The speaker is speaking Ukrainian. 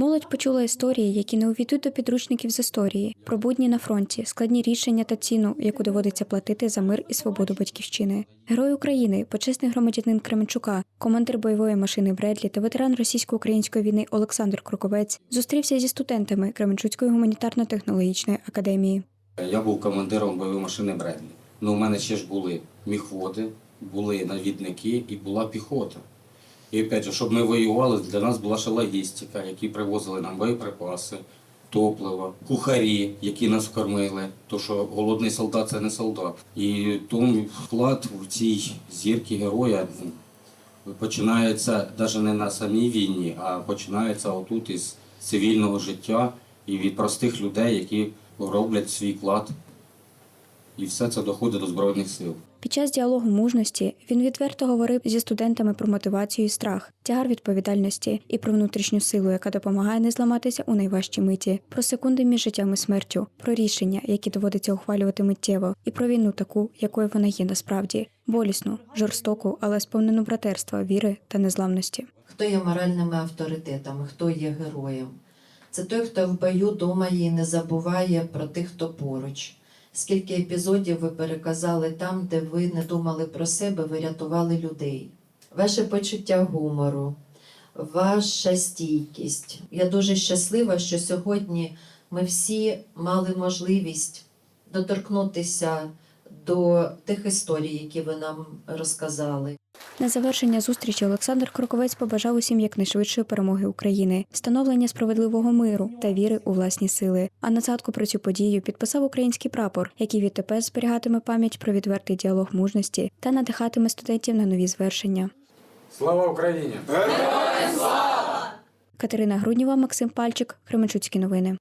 Молодь почула історії, які не увійдуть до підручників з історії, про будні на фронті, складні рішення та ціну, яку доводиться платити за мир і свободу батьківщини. Герой України, почесний громадянин Кременчука, командир бойової машини Бредлі та ветеран російсько-української війни Олександр Кроковець зустрівся зі студентами Кременчуцької гуманітарно-технологічної академії. Я був командиром бойової машини Бредлі. Ну, у мене ще ж були міхводи, були навідники і була піхота. І опять же, щоб ми воювали, для нас була ще логістика, які привозили нам боєприпаси, топливо, кухарі, які нас кормили. То що голодний солдат це не солдат. І тому вклад в цій зірки героя починається навіть не на самій війні, а починається отут із цивільного життя і від простих людей, які роблять свій вклад. І все це доходить до Збройних сил. Під час діалогу мужності він відверто говорив зі студентами про мотивацію і страх, тягар відповідальності і про внутрішню силу, яка допомагає не зламатися у найважчій миті, про секунди між життям і смертю, про рішення, які доводиться ухвалювати миттєво, і про війну таку, якою вона є насправді болісну, жорстоку, але сповнену братерства, віри та незламності. хто є моральними авторитетами, хто є героєм. Це той, хто в бою думає і не забуває про тих, хто поруч. Скільки епізодів ви переказали там, де ви не думали про себе, ви рятували людей. Ваше почуття гумору, ваша стійкість. Я дуже щаслива, що сьогодні ми всі мали можливість доторкнутися до тих історій, які ви нам розказали. На завершення зустрічі Олександр Кроковець побажав усім якнайшвидшої перемоги України, встановлення справедливого миру та віри у власні сили. А на згадку про цю подію підписав український прапор, який відтепер зберігатиме пам'ять про відвертий діалог мужності та надихатиме студентів на нові звершення. Слава Україні! Катерина Грудніва, Максим Пальчик, Кременчуцькі новини.